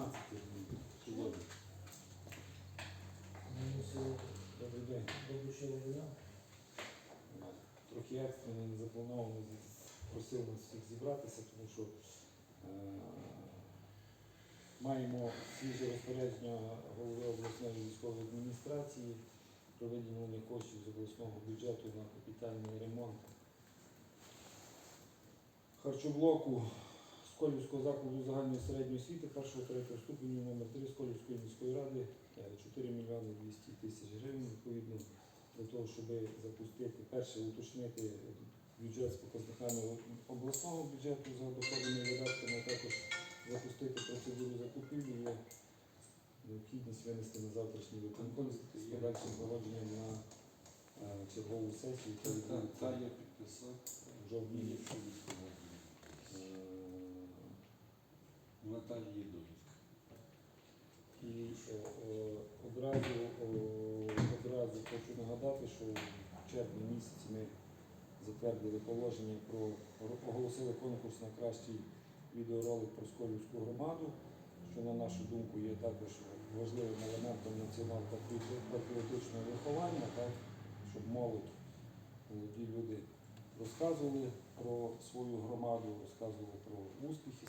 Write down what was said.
15 сьогодні. Добрий день. Трохи екстрено не заплановано, просив нас всіх зібратися, тому що е, маємо свіже розпорядження голови обласної військової адміністрації про виділення коштів з обласного бюджету на капітальний ремонт харчоблоку Сколівського закладу загальної середньої освіти першого третього ступеню номер 3 Сколівської міської ради е, 4 мільйони 200 тисяч гривень відповідно для того, щоб запустити перше уточнити бюджет з показниками обласного бюджету за доходами і видатками, а також запустити процедуру закупівлі. Є необхідність винести на завтрашній виконком з подальшим погодженням на е, чергову сесію, яка я підписав. жовтні. Ні, що не сказав. Е, Наталії є довідка. І е, е, одразу, одразу хочу нагадати, що в червні місяці ми затвердили положення про оголосили конкурс на кращий відеоролик про Сколівську громаду, що на нашу думку є також важливим елементом націонал-патріотичного виховання, так, щоб молодь, молоді люди розказували про свою громаду, розказували про успіхи.